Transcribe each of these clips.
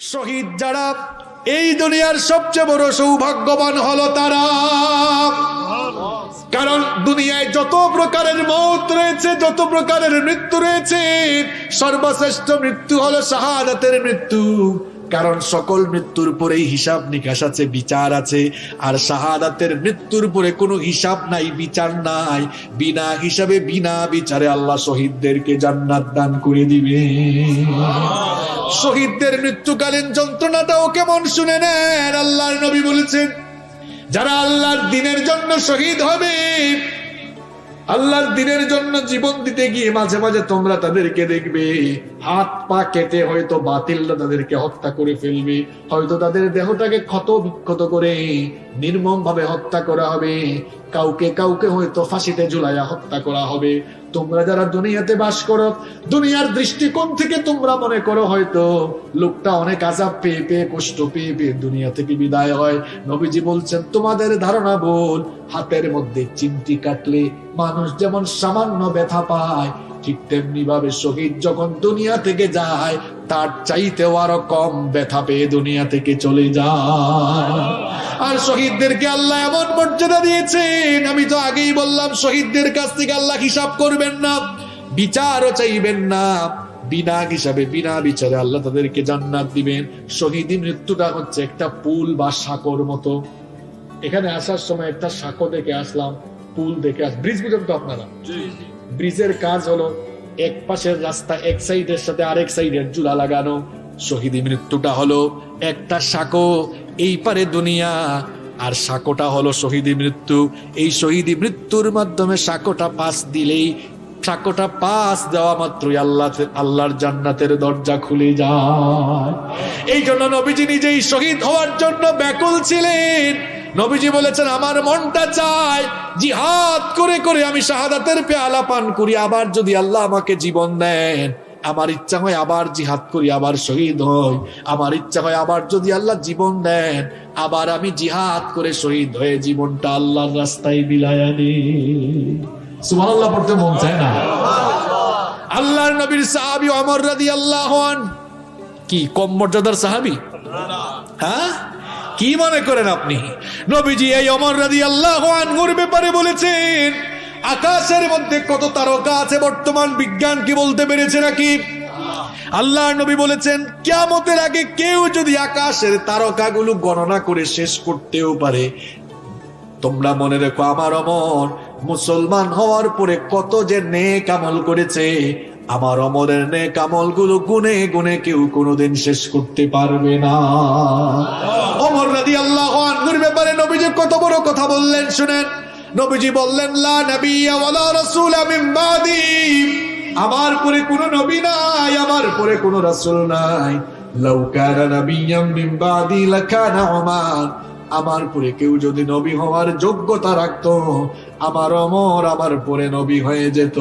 শহীদ যারা, এই দুনিয়ার সবচেয়ে বড় সৌভাগ্যবান হল তারা। কারণ দুনিয়ায় যত প্রকারের মত রয়েছে, যত প্রকারের মৃত্যু রয়েছে, সর্বশ্রেষ্ঠ মৃত্যু হলো শাহাদাতের মৃত্যু। কারণ সকল মৃত্যুর পরেই হিসাব নিকাশ আছে, বিচার আছে, আর শাহাদাতের মৃত্যুর পরে কোনো হিসাব নাই, বিচার নাই। বিনা হিসাবে, বিনা বিচারে আল্লাহ শহীদদেরকে জান্নাত দান করে দিবে। শহীদদের মৃত্যুকালীন যন্ত্রণাটাও কেমন শুনে নেন? আল্লাহর নবী বলেছেন, যারা আল্লাহর দিনের জন্য শহীদ হবে আল্লাহর দিনের জন্য জীবন দিতে গিয়ে মাঝে মাঝে তোমরা তাদেরকে দেখবে, হাত পা কেটে হয়তো বাতিলরা তাদেরকে হত্যা করে ফেলবে, হয়তো তাদের দেহটাকে ক্ষত বিক্ষত করে নির্মম ভাবে হত্যা করা হবে, কাউকে কাউকে হয়তো ফাঁসিতে ঝুলাইয়া হত্যা করা হবে। তোমরা যারা দুনিয়াতে বাস করো, দুনিয়ার দৃষ্টিকোণ থেকে তোমরা মনে করো হয়তো লোকটা অনেক আজাব পেয়ে পেয়ে, কষ্ট পেয়ে পেয়ে দুনিয়া থেকে বিদায় হয়। নবীজি বলছেন, তোমাদের ধারণা বল হাতের মধ্যে চিমটি কাটলে মানুষ যেমন সামান্য ব্যথা পায়, ঠিক তেমনি ভাবে শহীদ যখন দুনিয়া থেকে যায় তার চাইতেও আরও কম ব্যথা পেয়ে দুনিয়া থেকে চলে যায়। আর শহীদদেরকে আল্লাহ এমন মর্যাদা দিয়েছেন আমি তো আগেই বললাম শহীদদের কাছ থেকে আল্লাহ হিসাব করবেন না বিচারও চাইবেন না। বিনা হিসাবে বিনা বিচারে আল্লাহ তাদেরকে জান্নাত দিবেন। শহীদি মৃত্যুটা হচ্ছে একটা পুল বা সাঁকর মতো। এখানে আসার সময় একটা সাঁকো দেখে আসলাম পুল দেখে আস ব্রিজ বুঝেন তো আপনারা ব্রিজের কাজ হলো এক পাশের রাস্তা এক সাইডের সাথে আরেক সাইডের জুলা লাগানো। শহীদি মৃত্যুটা হলো একটা সাঁকো, এই পারে দুনিয়া। আর সাঁকোটা হলো শহীদি মৃত্যু। এই শহীদি মৃত্যুর মাধ্যমে সাঁকোটা পাস দিলেই সাঁকোটা পাস দেওয়া মাত্রই আল্লাহ আল্লাহর জান্নাতের দরজা খুলে যায়। এই জন্য নবীজি নিজেই শহীদ হওয়ার জন্য ব্যাকুল ছিলেন। নবীজি বলেছেন, আমার মনটা চায় জিহাদ করে করে আমি শাহাদাতের পেয়ালা পান করি, আবার যদি আল্লাহ আমাকে জীবন দেন, আমার ইচ্ছা হয় আবার জিহাদ করি, আবার শহীদ হই, আমার ইচ্ছা হয় আবার যদি আল্লাহ জীবন দেন, আবার আমি জিহাদ করে শহীদ হয়ে জীবনটা আল্লাহর রাস্তায় বিলায়ানি সুবহানাল্লাহ পড়তে মন চায় না? আল্লাহর নবীর সাহাবী ওমর রাদিয়াল্লাহু আন কি, কম মর্যাদার সাহাবী? হ্যাঁ? কি মনে করেন আপনি? নবীজি এই অমর রাদি আল্লাহ আনহুর ব্যাপারে বলেছেন, আকাশের মধ্যে কত তারকা আছে, বর্তমান বিজ্ঞান কি বলতে পেরেছে নাকি? আল্লাহ নবী বলেছেন, কিয়ামতের আগে কেউ যদি আকাশের তারকাগুলো গণনা করে শেষ করতেও পারে, তোমরা মনে রেখো আমার অমর মুসলমান হওয়ার পরে কত যে নেক আমল করেছে আমার অমরের নেক আমলগুলো গুনে গুনে কেউ কোনোদিন শেষ করতে পারবে না। অমর রাদি আল্লাহ ব্যাপারে নবীজি কত বড় কথা বললেন, শুনেন। নবীজি বললেন, লা নাবিয়্যা ওয়ালা রাসূলা মিন বাদি। আমার পরে কোনো নবী নাই, আমার পরে কোনো রাসূল নাই। লাউ কানা নাবিয়্যাম মিন বাদি লাকানা উমার আমার পরে কেউ যদি নবী হওয়ার যোগ্যতা রাখতো, আমার অমর আমার পরে নবী হয়ে যেত।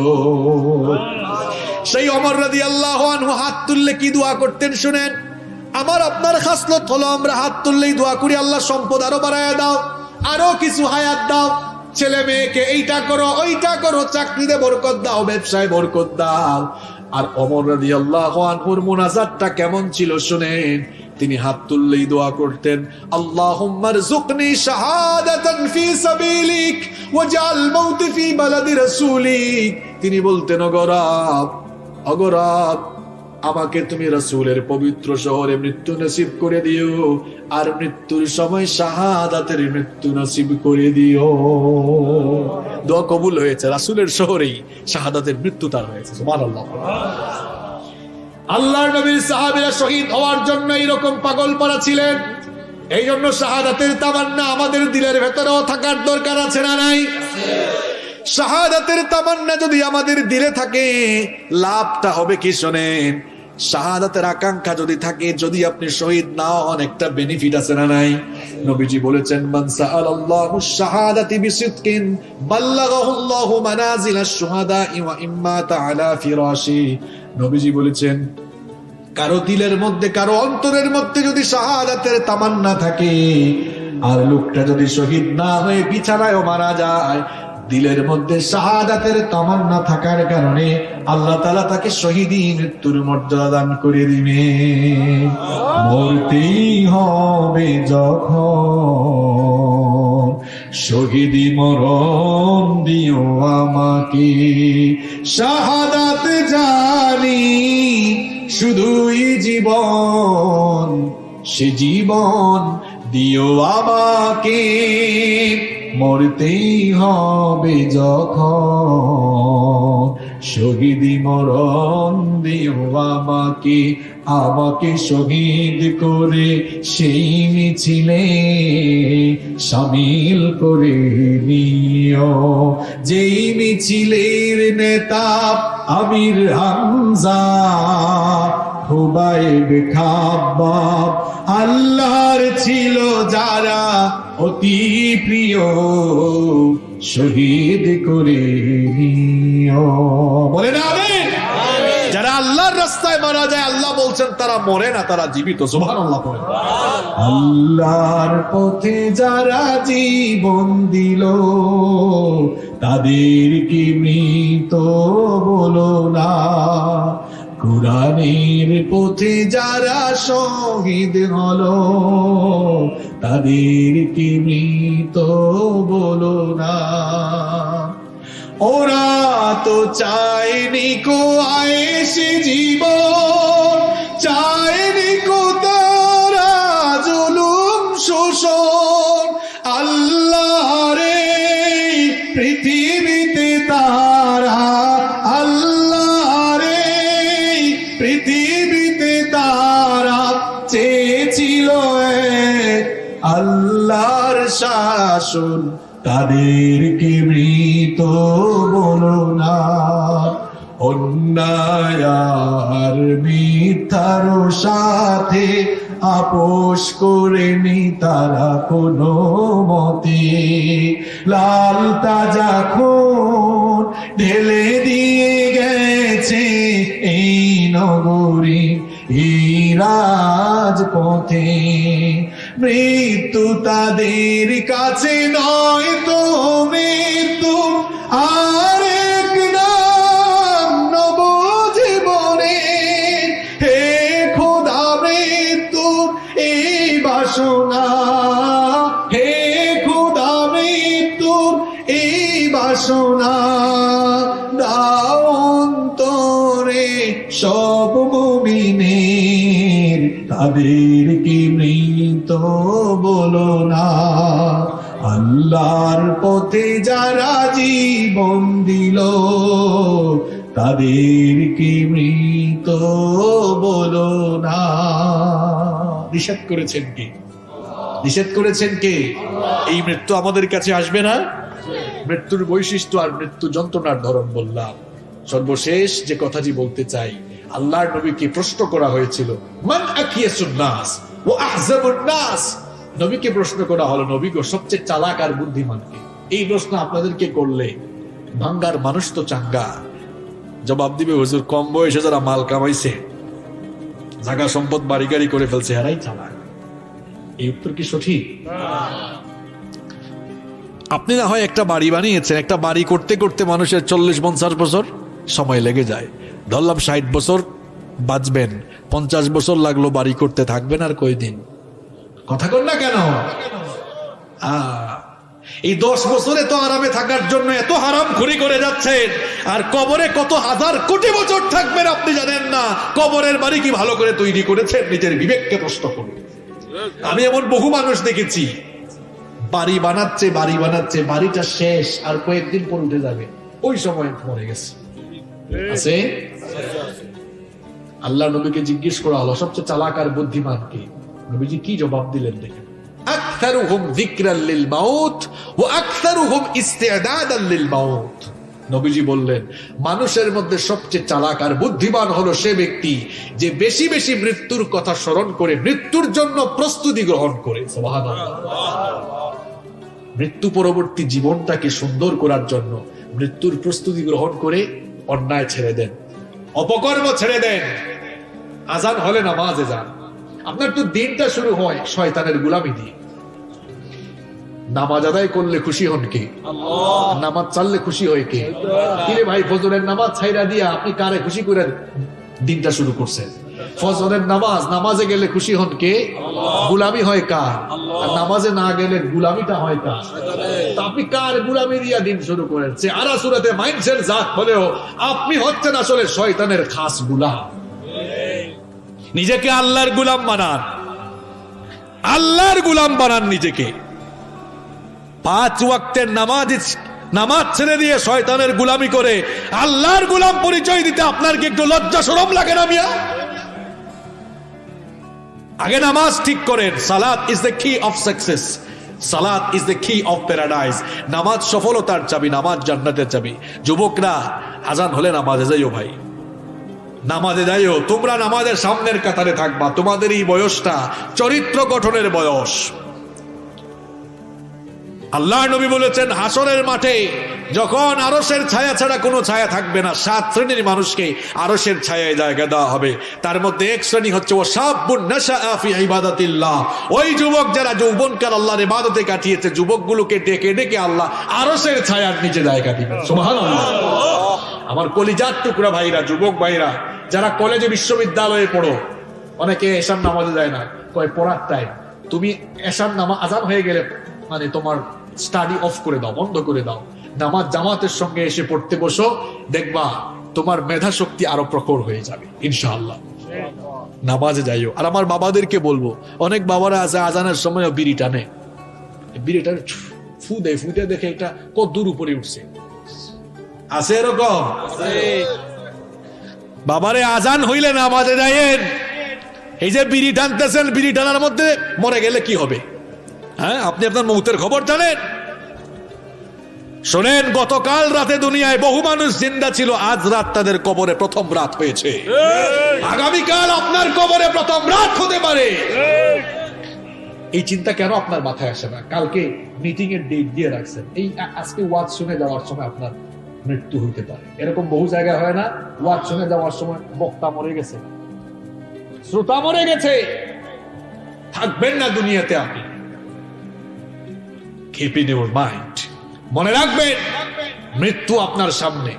সেই অমর রাদি আল্লাহ আনহু হাত তুললে কি দোয়া করতেন শুনেন? আমার আপনার খাসলত হলো, আমরা হাত তুললেই দোয়া করি, আল্লাহ সম্পদ আরও বাড়ায় দাও, আরও কিছু হায়াত দাও। ছেলে মেয়েকে এইটা করো, ওইটা করো, চাকরিতে বরকত দাও, ব্যবসায় বরকত দাও। আর অমর রাদি আল্লাহ আনহুর কেমন ছিল শুনেন? তিনি হাত তুললেই দোয়া করতেন আল্লাহুম্মার জুকনি শাহাদাতান ফি সাবিলিক, ওয়াজআল মাউতি ফি বালাদি রাসূলিক। তিনি বলতেন অগরাব অগরাব আমাকে তুমি রাসূলের পবিত্র শহরে মৃত্যু নসিব করে দিও, আর মৃত্যুর সময় শাহাদাতের মৃত্যু নসিব করে দিও। দোয়া কবুল হয়েছে, রাসূলের শহরেই শাহাদাতের মৃত্যু তার হয়েছে আল্লাহর নবীর সাহাবীরা শহীদ হওয়ার জন্য এরকম পাগল পারা ছিলেন এই জন্য শাহাদাতের তামান্না আমাদের দিলের ভেতরেও থাকার দরকার আছে না নাই? শাহাদাতের তামান্না যদি আমাদের দিলে থাকে, লাভটা হবে কি শোনেন শাহাদাতের আকাঙ্ক্ষা যদি থাকে, যদি আপনি শহীদ না হন, একটা বেনিফিট আছে না নাই? নবীজি বলেছেন, মান সাআলাল্লাহু শাহাদাতি বিসিদকিন বাল্লাগাহুল্লাহু মানাজিলাশ শুহাদা ওয়া ইম্মা তাআলা ফিরাশি। নবীজি বলেছেন, কারও দিলের মধ্যে, কারও অন্তরের মধ্যে যদি শাহাদাতের তামান্না থাকে, আর লোকটা যদি শহীদ না হয়ে বিছানায়ও মারা যায় দিলের মধ্যে শাহাদাতের তামান্না থাকার কারণে আল্লাহ তালা তাকে শহীদী মৃত্যুর মর্যাদা দান করে দিবে। মরতেই হবে যখন। শহীদি মরণ দিও আমাকে। শাহাদাত জানি শুধুই জীবন, সে জীবন দিও আমাকে। মরতেই হবে যখন। শহীদি মরণ দিও আমাকে আমাকে শহীদ করে সেই মিছিলে সামিল করে নিও। যেই মিছিলের নেতা আমির হামজা হুবাইব খাব্বাব। আল্লাহর ছিল যারা অতি প্রিয় শহীদ করে বলে না যারা আল্লাহর রাস্তায় মারা যায় আল্লাহ বলছেন তারা মরে না তারা জীবিত। সুবহানাল্লাহ পড়ে আল্লাহর পথে যারা জীবন দিল তাদের কি মৃত বলো না? কোরআনের পথে যারা শহীদ হল তাদের কি মৃত বলো না। ওরা তো চায়নি কো আয়েসে জীবন তাদেরকে মৃত বলো না। অন্যায়ার মিথ্যার সাথে আপোষ করেনি তারা কোনো মতে। লাল তাজা খুন ঢেলে দিয়ে গেছে এই নগরী, এই রাজপথে। মৃত্যু তাদের কাছে নয় তো আল্লাহর পথে যারা জীবন দিল, তাদের কি মৃত বলো না? নিষেধ করেছেন কি? নিষেধ করেছেন কে? এই মৃত্যু আমাদের কাছে আসবে না? মৃত্যুর বৈশিষ্ট্য আর মৃত্যু যন্ত্রণার ধরন বললাম। সর্বশেষ যে কথাটি বলতে চাই, আল্লাহর নবীকে প্রশ্ন করা হয়েছিল, মান আকিয়াসুন নাস ও আহজাবুন নাস? নবীকে প্রশ্ন করা হলো, নবী গো, সবচেয়ে চালাক আর বুদ্ধিমান কে? এই প্রশ্ন আপনাদেরকে করলে ভাঙ্গার মানুষ তো চাঙ্গা। জবাব দিবে, হুজুর, কম বয়সে যারা মাল কামাইছে, জাগা সম্পদ বাড়ি গাড়ি করে ফেলছে হারাই চালাক। এই উত্তর কি সঠিক? আপনি না হয় একটা বাড়ি বানিয়েছেন, একটা বাড়ি করতে করতে মানুষের চল্লিশ পঞ্চাশ বছর সময় লেগে যায়। ধরলাম ষাট বছর বাঁচবেন, পঞ্চাশ বছর লাগল বাড়ি করতে থাকবেন আর কয়দিন? কথা কর না কেন? এই দশ বছরে তো আরামে থাকার জন্য এত হারাম খুরি করে যাচ্ছেন। আর কবরে কত হাজার কোটি বছর থাকবেন আপনি জানেন না। কবরের বাড়ি কি ভালো করে তৈরি করেছেন? নিজের বিবেককে প্রশ্ন করুন। আমি এমন বহু মানুষ দেখেছি। বাড়ি বানাচ্ছে বাড়ি বানাচ্ছে, বাড়িটা শেষ, আর কয়েকদিন পর উঠে যাবে। ওই সময় মরে গেছে। আছে? আল্লাহ নবীকে জিজ্ঞেস করা হলো সবচেয়ে চালাক আর বুদ্ধিমান কি? নবীজি কি জবাব দিলেন দেখেন। নবীজি বললেন, মানুষের মধ্যে সবচেয়ে চালাক আর বুদ্ধিমান হলো সে ব্যক্তি যে বেশি বেশি মৃত্যুর কথা স্মরণ করে মৃত্যুর জন্য প্রস্তুতি গ্রহণ করে। মৃত্যু পরবর্তী জীবনটাকে সুন্দর করার জন্য মৃত্যুর প্রস্তুতি গ্রহণ করে অন্যায় ছেড়ে দেন, অপকর্ম ছেড়ে দেন। আজান হলে নামাজে যান। আপনার তো দিনটা শুরু হয় শয়তানের গুলামি দিয়ে। নামাজ আদায় করলে খুশি হন কে? নামাজ চাললে খুশি হয় কে? কিরে ভাই ফজরের নামাজ ছাইরা দিয়া আপনি কারে খুশি করে দিনটা শুরু করছেন? ফজরের নামাজ নামাজে গেলে খুশি হন কে? গুলামি হয় কার? আর নামাজে না গেলে গুলামিটা হয় কার? আপনি কার গুলামি দিয়া দিন শুরু করেন? সে আরা সুরাতে মাইন্ডসেট জাত হলেও আপনি হচ্ছেন আসলে শয়তানের খাস গুলাম। নিজেকে আল্লাহর গুলাম বানান। আল্লাহর গুলাম বানান নিজেকে। পাঁচ ওয়াক্তের নামাজ নামাজ ছেড়ে দিয়ে শয়তানের গুলামি করে আল্লাহর গুলাম পরিচয় দিতে আপনার কি একটু লজ্জা সরম লাগে না মিয়া? আগে নামাজ ঠিক করেন। সালাদ is the key of success সালাত is the key of paradise নামাজ সফলতার চাবি, নামাজ জান্নাতের চাবি। যুবকরা, আজান হলে নামাজে যাইও ভাই। নামাজে যাইও তোমরা নামাজের সামনের কাতারে থাকবা, তোমাদের এই বয়সটা চরিত্র গঠনের বয়স। আল্লাহ নবী বলেছেন, হাসরের মাঠে যখন আরসের ছায়া ছাড়া কোনো ছায়া থাকবে না, সাত শ্রেণির মানুষকে আরসের ছায়ায় জায়গা দেওয়া হবে। তার মধ্যে এক শ্রেণি হচ্ছে ও সাব্বুন নাশাআ ফি ইবাদাতিল্লাহ। ওই যুবক যারা যৌবনকাল আল্লাহর ইবাদতে কাটিয়েছে, যুবকগুলোকে ডেকে ডেকে আল্লাহ আরসের ছায়ার নিচে জায়গা দিবেন। আমার কলিজার টুকরা ভাইরা, যুবক ভাইরা, যারা কলেজে বিশ্ববিদ্যালয়ে পড়ো, অনেকে এসার নামাজে যায় না। কয়, পড়ার টাইম তুমি এসার নামা আজান হয়ে গেলে মানে তোমার স্টাডি অফ করে দাও, বন্ধ করে দাও। নামাজ জামাতের সঙ্গে এসে পড়তে বসো, দেখবা তোমার মেধা শক্তি আরও প্রখর হয়ে যাবে, ইনশাআল্লাহ। নামাজে যাইও। আর আমার বাবাদেরকে বলব, অনেক বাবারা আছে আজানের সময় বিড়ি টানে। বিড়িটা ফু দেয় দেখে এটা কত দূর উপরে উঠছে। আছে এরকম? বাবারে আজান হইলে নামাজে যাইয়েন এই যে বিড়ি টানতেছেন বিড়ি টানার মধ্যে মরে গেলে কি হবে? হ্যাঁ আপনি আপনার মৌতের খবর জানেন? শোনেন গতকাল রাতে দুনিয়ায় বহু মানুষ জিন্দা ছিল আজ রাত তাদের কবরে প্রথম রাত হয়েছে। আগামীকাল আপনার কবরে প্রথম রাত হতে পারে। এই চিন্তা কেন আপনার মাথায় আসে না? কালকে মিটিং এর ডেট দিয়ে রাখছেন। এই আজকে ওয়াজ শুনে যাওয়ার সময় আপনার মৃত্যু হইতে পারে। এরকম বহু জায়গায় হয় না ওয়াজ শুনে যাওয়ার সময় বক্তা মরে গেছে। শ্রোতা মরে গেছে। থাকবেন না দুনিয়াতে আপনি। কিপ ইন ইউর মাইন্ড মনে রাখবেন, মৃত্যু আপনার সামনে।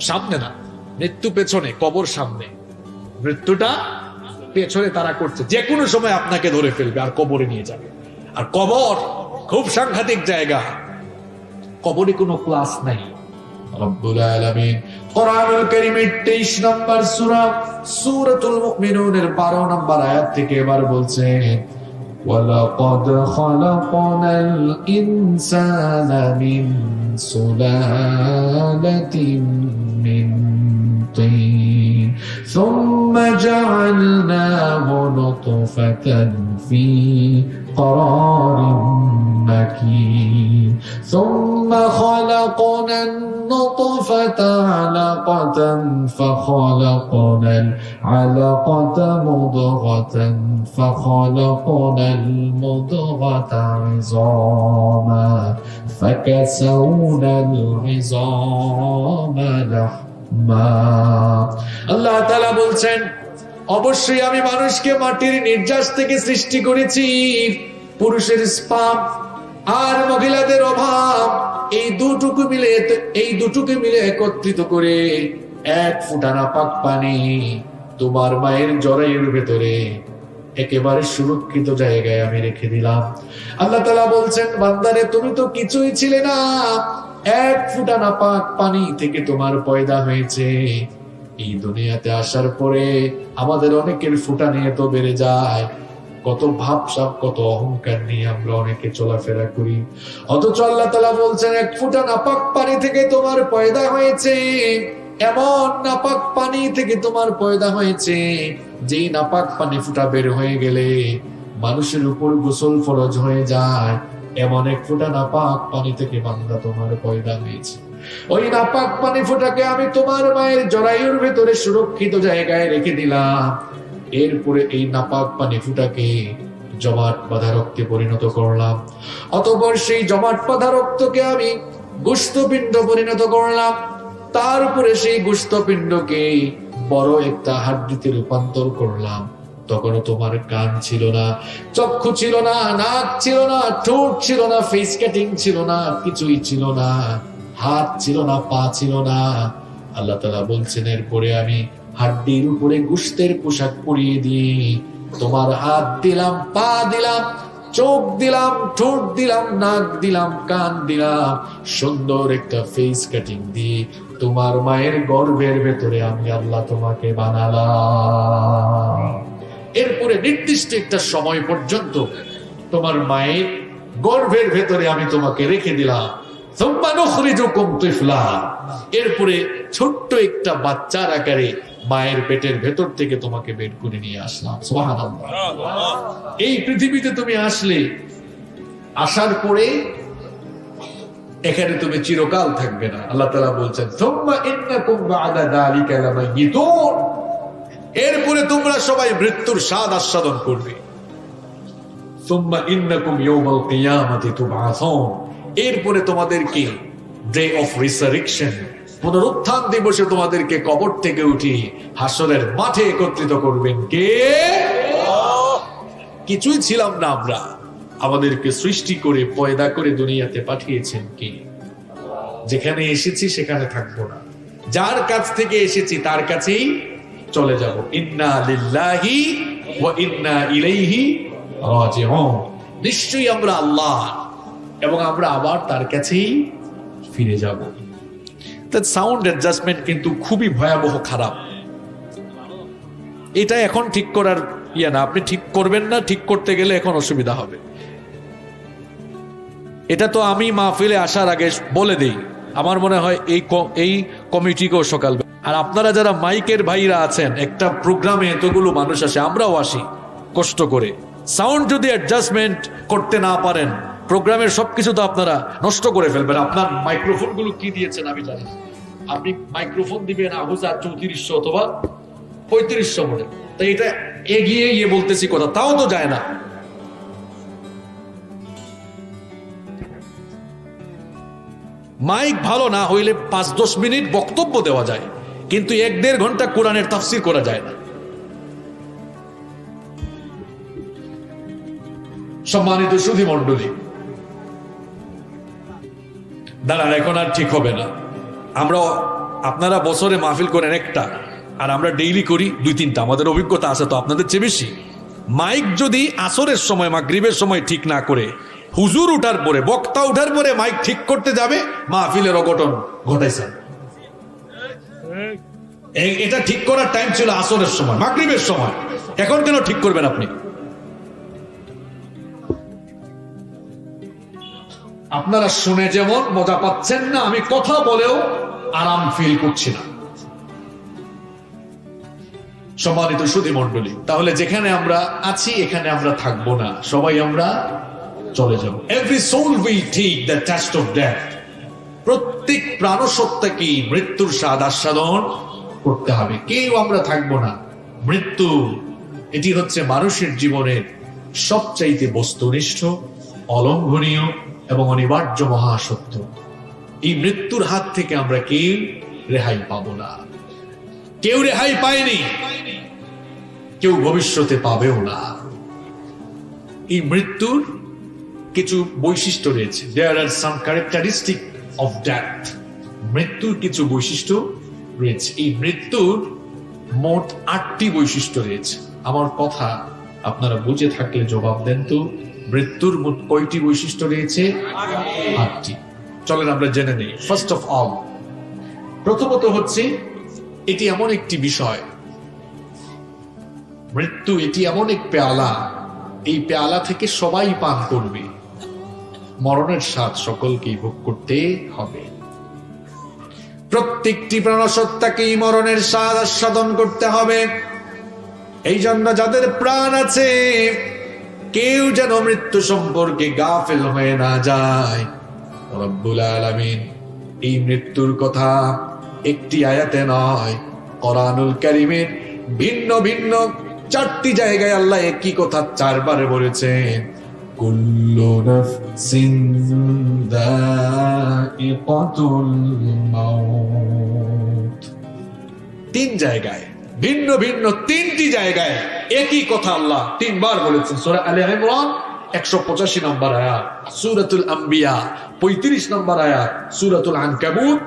সামনে না, মৃত্যু পেছনে, কবর সামনে। মৃত্যুটা পেছনে তারা করছে। যে কোনো সময় আপনাকে ধরে ফেলবে আর কবরে নিয়ে যাবে। আর কবর খুব সাংঘাতিক জায়গা। কবরে কোনো ক্লাস নাই। রব্বুল আলামিন কোরআনুল কারীমের 23 নম্বর সূরা সূরাতুল মুমিনুনের 12 নম্বর আয়াত থেকে এবার বলছেন ولقد خلقنا الإنسان من سلالة من طين ثم جعلناه نطفة في قرار مكين ثم خلقنا النطفة علقة فخلقنا العلقة مضغة فخلقنا المضغة عظاما فكسونا العظام لحما আল্লাহ তাআলা বলছেন অবশ্যই আমি মানুষকে মাটির নির্যাস থেকে সৃষ্টি করেছি পুরুষের স্পাম আর মহিলাদের অভাব, এই দুটুকু মিলে এই দুটুকে মিলে একত্রিত করে এক ফুটা নাপাক পানি তোমার মায়ের জরায়ুর ভেতরে একেবারে সুরক্ষিত জায়গায় আমি রেখে দিলাম। আল্লাহ তালা বলছেন, বান্দারে, তুমি তো কিছুই ছিলে না। এক ফুটা নাপাক পানি থেকে তোমার পয়দা হয়েছে। এই দুনিয়াতে আসার পরে আমাদের অনেকের ফুটা নিয়ে তো বেড়ে যায়। কত ভাবসাব কত অহংকার নিয়ে আমরা অনেকে চলাফেরা করি। অথচ আল্লাহ তালা বলছেন, এক ফুটা নাপাক পানি থেকে তোমার পয়দা হয়েছে। এমন নাপাক পানি থেকে তোমার পয়দা হয়েছে, যেই নাপাক পানি ফুটা বের হয়ে গেলে মানুষের উপর গোসল ফরজ হয়ে যায়। এমন এক ফুটা নাপাক পানি থেকে বান্দা তোমার পয়দা হয়েছে। ওই নাপাক পানি ফুটাকে আমি তোমার মায়ের জরায়ুর ভেতরে সুরক্ষিত জায়গায় রেখে দিলাম। এরপরে এই নাপাক পানি ফুটাকে জমাট বাঁধা রক্তে পরিণত করলাম। অতপর সেই জমাট বাঁধা রক্তকে আমি গুস্তপিণ্ড পরিণত করলাম। তারপরে সেই গুস্তপিণ্ডকে বড় একটা হাড্ডিতে রূপান্তর করলাম। তখনও তোমার কান ছিল না, চক্ষু ছিল না, নাক ছিল না, ঠোঁট ছিল না ফেস কাটিং ছিল না, কিছুই ছিল না, হাত ছিল না, পা ছিল না। আল্লাহ তালা বলছেন, এরপরে আমি হাড্ডির উপরে গুস্তের পোশাক পরিয়ে দিই তোমার হাত দিলাম, পা দিলাম, চোখ দিলাম, ঠোঁট দিলাম, নাক দিলাম, কান দিলাম। সুন্দর একটা ফেস কাটিং দিয়ে তোমার মায়ের গর্ভের ভেতরে আমি আল্লাহ তোমাকে বানালাম। এরপরে নির্দিষ্ট একটা সময় পর্যন্ত তোমার মায়ের গর্ভের ভেতরে আমি তোমাকে রেখে দিলাম। এরপরে ছোট্ট একটা বাচ্চার আকারে মায়ের পেটের ভেতর থেকে তোমাকে বের করে নিয়ে আসলাম। এই পৃথিবীতে তুমি আসলে আসার পরে এখানে তুমি চিরকাল থাকবে না। আল্লাহ তাআলা বলছেন এরপরে তোমরা সবাই মৃত্যুর স্বাদ আস্বাদন করবে। এরপরে তোমাদেরকে ডে অফ রিসারেকশন পুনরুত্থান দিবসে তোমাদেরকে কবর থেকে উঠি হাসরের মাঠে একত্রিত করবেন কে? কিছুই ছিলাম না আমরা। আমাদেরকে সৃষ্টি করে, পয়দা করে দুনিয়াতে পাঠিয়েছেন কে? যেখানে এসেছি সেখানে থাকব না। যার কাছ থেকে এসেছি, তার কাছেই চলে যাব। ইন্না লিল্লাহি ওয়া ইন্না ইলাইহি রাজিউন। নিশ্চয়ই আমরা আল্লাহ এবং আমরা আবার তার কাছেই ফিরে যাব। সাউন্ড অ্যাডজাস্টমেন্ট কিন্তু খুবই ভয়াবহ খারাপ। এটা এখন ঠিক করার ইয়া না। আপনি ঠিক করবেন না, ঠিক করতে গেলে এখন অসুবিধা হবে। এটা তো আমি মাহফিলে আসার আগে বলে দেই। আমার মনে হয় এই এই কমিটিকেও সকাল আর আপনারা যারা মাইকের ভাইরা আছেন, একটা প্রোগ্রামে এতগুলো মানুষ আসে, আমরাও আসি কষ্ট করে। সাউন্ড যদি অ্যাডজাস্টমেন্ট করতে না পারেন, প্রোগ্রামের সবকিছু তো আপনারা নষ্ট করে ফেলবেন। আপনার মাইক্রোফোনগুলো কি দিয়েছেন আমি জানি। আপনি মাইক্রোফোন দিবেন আহুজা চৌত্রিশশো অথবা পঁয়ত্রিশশো মডেল। তাই এটা এগিয়ে গিয়ে বলতেছি কথা, তাও তো যায় না। মাইক ভালো না হইলে পাঁচ দশ মিনিট বক্তব্য দেওয়া যায়, কিন্তু এক দেড় ঘণ্টা কোরআনের তাফসির করা যায় না। সম্মানিত সুধী মন্ডলী দাঁড়ান, এখন আর ঠিক হবে না। আমরা আপনারা বছরে মাহফিল করেন একটা, আর আমরা ডেইলি করি দুই তিনটা। আমাদের অভিজ্ঞতা আছে, তো আপনাদের চেয়ে বেশি। মাইক যদি আসরের সময়, মাগরিবের সময় ঠিক না করে, হুজুর উঠার পরে, বক্তা উঠার পরে মাইক ঠিক করতে যাবে, মাহফিলের অঘটন ঘটাইছেন এটা ঠিক করার টাইম ছিল আসরের সময়, মাগরিবের সময়। এখন কেন ঠিক করবেন আপনি? আপনারা শুনে যেমন মজা পাচ্ছেন না, আমি কথা বলেও আরাম ফিল করছি না। সম্মানিত সুধী মন্ডলী তাহলে যেখানে আমরা আছি, এখানে আমরা থাকব না। সবাই আমরা চলে যাব। Every soul will take the test of death প্রত্যেক প্রাণসত্তাকেই মৃত্যুর স্বাদ আস্বাদন করতে হবে। কেউ আমরা থাকব না। মৃত্যু, এটি হচ্ছে মানুষের জীবনের সবচাইতে বস্তুনিষ্ঠ, অলঙ্ঘনীয় এবং অনিবার্য মহাসত্য। এই মৃত্যুর হাত থেকে আমরা কেউ রেহাই পাবো না। কেউ রেহাই পায়নি। কেউ ভবিষ্যতে পাবেও না। এই মৃত্যুর কিছু বৈশিষ্ট্য রয়েছে। There are some characteristic of death মৃত্যুর কিছু বৈশিষ্ট্য রয়েছে। এই মৃত্যুর মোট আটটি বৈশিষ্ট্য রয়েছে। আমার কথা আপনারা বুঝে থাকলে জবাব দেন তো। মৃত্যুর কয়টি বৈশিষ্ট্য রয়েছে? আটটি। চলেন আমরা জেনে নেই। ফার্স্ট অফ অল প্রথমত হচ্ছে, এটি এমন একটি বিষয়। মৃত্যু, এটি এমন এক পেয়ালা। এই পেয়ালা থেকে সবাই পান করবে। মরণের স্বাদ সকলকেই ভোগ করতে হবে। প্রত্যেকটি প্রাণসত্তাকেই মরণের স্বাদ আস্বাদন করতে হবে। এই জন্য যাদের প্রাণ আছে কেউ যেন মৃত্যু সম্পর্কে গাফেল হয়ে না যায়। রব্বুল আলামিন এই মৃত্যুর কথা একটি আয়াতে নয়, কোরআনুল কারিমের ভিন্ন ভিন্ন চারটি জায়গায় আল্লাহ একই কথা চারবার বলেছেন, কুল্লু নাফসিন দাইকাতুল মাউত। তিন জায়গায় ভিন্ন ভিন্ন তিনটি জায়গায় একই কথা আল্লাহ তিনবার বলেছেন। সোরা আলে ইমরান একশো পঁচাশি নম্বর আয়াত। সুরাতুল আম্বিয়া পঁয়ত্রিশ নম্বর আয়াত। সুরাতুল আনকাবুত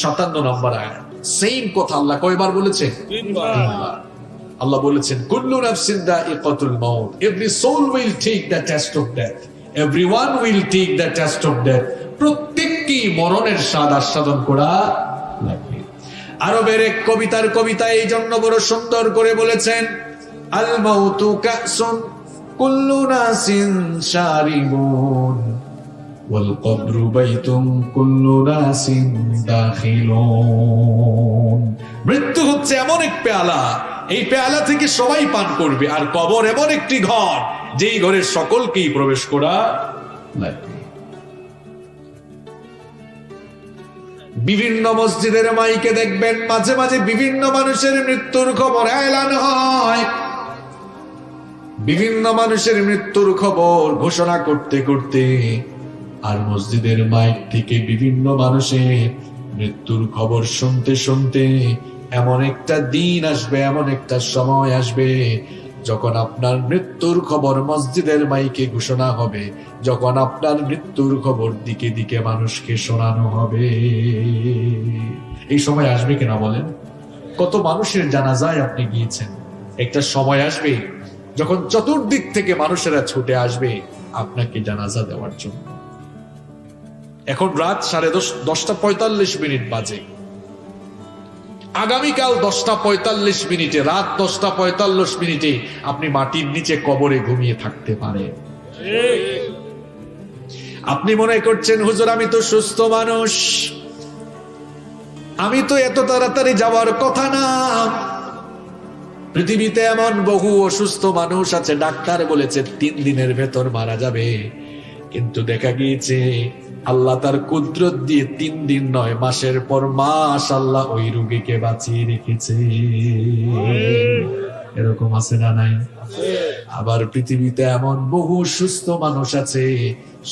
সাতান্ন নম্বর আয়াত। সেম কথা আল্লাহ কয়বার বলেছেন? তিনবার। আল্লাহ বলেছেন কুল্লু নাফসিন দাইকাতুল মাউত। Every soul will take the test of death everyone will take the test of death প্রত্যেককেই মরণের স্বাদ আস্বাদন করা লাগবে। আরবের এক কবিতার কবিতা এই জন্য বড় সুন্দর করে বলেছেন, আল মাউতু কাসুন কুল্লু নাসিন শারিবুন, ওয়াল কবরু বাইতুন কুল্লু নাসিন দাখিলুন। মৃত্যু হচ্ছে এমন এক পেয়ালা, এই পেয়ালা থেকে সবাই পান করবে, আর কবর এমন একটি ঘর, যেই ঘরের সকলকেই প্রবেশ করা লাগবে বিভিন্ন মসজিদের মাইকে দেখবেন, মাঝে মাঝে বিভিন্ন মানুষের মৃত্যুর খবর এলান হয়। বিভিন্ন মানুষের মৃত্যুর খবর ঘোষণা করতে করতে আর মসজিদের মাইক থেকে বিভিন্ন মানুষের মৃত্যুর খবর শুনতে শুনতে এমন একটা দিন আসবে, এমন একটা সময় আসবে যখন আপনার মৃত্যুর খবর মসজিদের মাইকে ঘোষণা হবে, যখন আপনার মৃত্যুর খবর দিকে দিকে মানুষকে শোনানো হবে। এই সময় আসবে কিনা বলেন? কত মানুষের জানাজায় আপনি গিয়েছেন? একটা সময় আসবে যখন চতুর্দিক থেকে মানুষেরা ছুটে আসবে আপনাকে জানাজা দেওয়ার জন্য। এখন রাত সাড়ে দশ দশটা পঁয়তাল্লিশ মিনিট বাজে। আগামীকাল দশটা পঁয়তাল্লিশ মিনিটে, রাত দশটা পঁয়তাল্লিশ মিনিটে আপনি মাটির নিচে কবরে ঘুমিয়ে থাকতে পারেন। আপনি মনে করছেন, হুজুর, আমি তো সুস্থ মানুষ। আমি তো এত তাড়াতাড়ি যাওয়ার কথা না। পৃথিবীতে এমন বহু অসুস্থ মানুষ আছে, ডাক্তার বলেছে, তিন দিনের ভেতর মারা যাবে। কিন্তু দেখা গিয়েছে আল্লাহ তার কুদরত দিয়ে তিন দিন নয়, মাসের পর মাস আল্লাহ ওই রুগীকে বাঁচিয়ে রেখেছে। এরকম আছে না নাই? আবার পৃথিবীতে এমন বহু সুস্থ মানুষ আছে,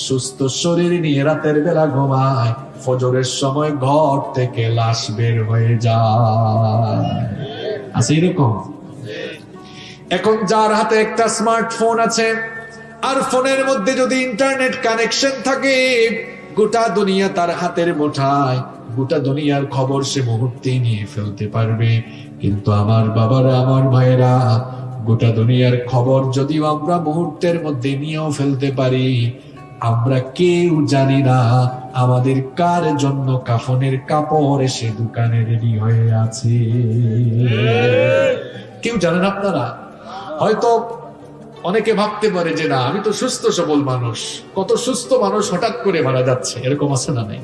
সুস্থ শরীর নিয়ে রাতের বেলা ঘুমায়, ফজরের সময় ঘর থেকে লাশ বের হয়ে যায়। আছে এরকম? এখন যার হাতে একটা স্মার্টফোন আছে, আর ফোনের মধ্যে যদি ইন্টারনেট কানেকশন থাকে গোটা দুনিয়া তার হাতের মুঠায়। গোটা দুনিয়ার খবর সে মুহূর্তেই নিয়ে ফেলতে পারবে। কিন্তু আমার বাবারা, আমার ভাইয়েরা, গোটা দুনিয়ার খবর যদিও আমরা মুহূর্তের মধ্যে নিয়েও ফেলতে পারি, আমরা কেউ জানি না আমাদের কার জন্য কাফনের কাপড় এসে দোকানে রেডি হয়ে আছে। কেউ জানেন আপনারা? হয়তো অনেকে ভাবতে পারে যে না, আমি তো সুস্থ সবল মানুষ। কত সুস্থ মানুষ হঠাৎ করে মারা যাচ্ছে, এরকম আছে না নাই?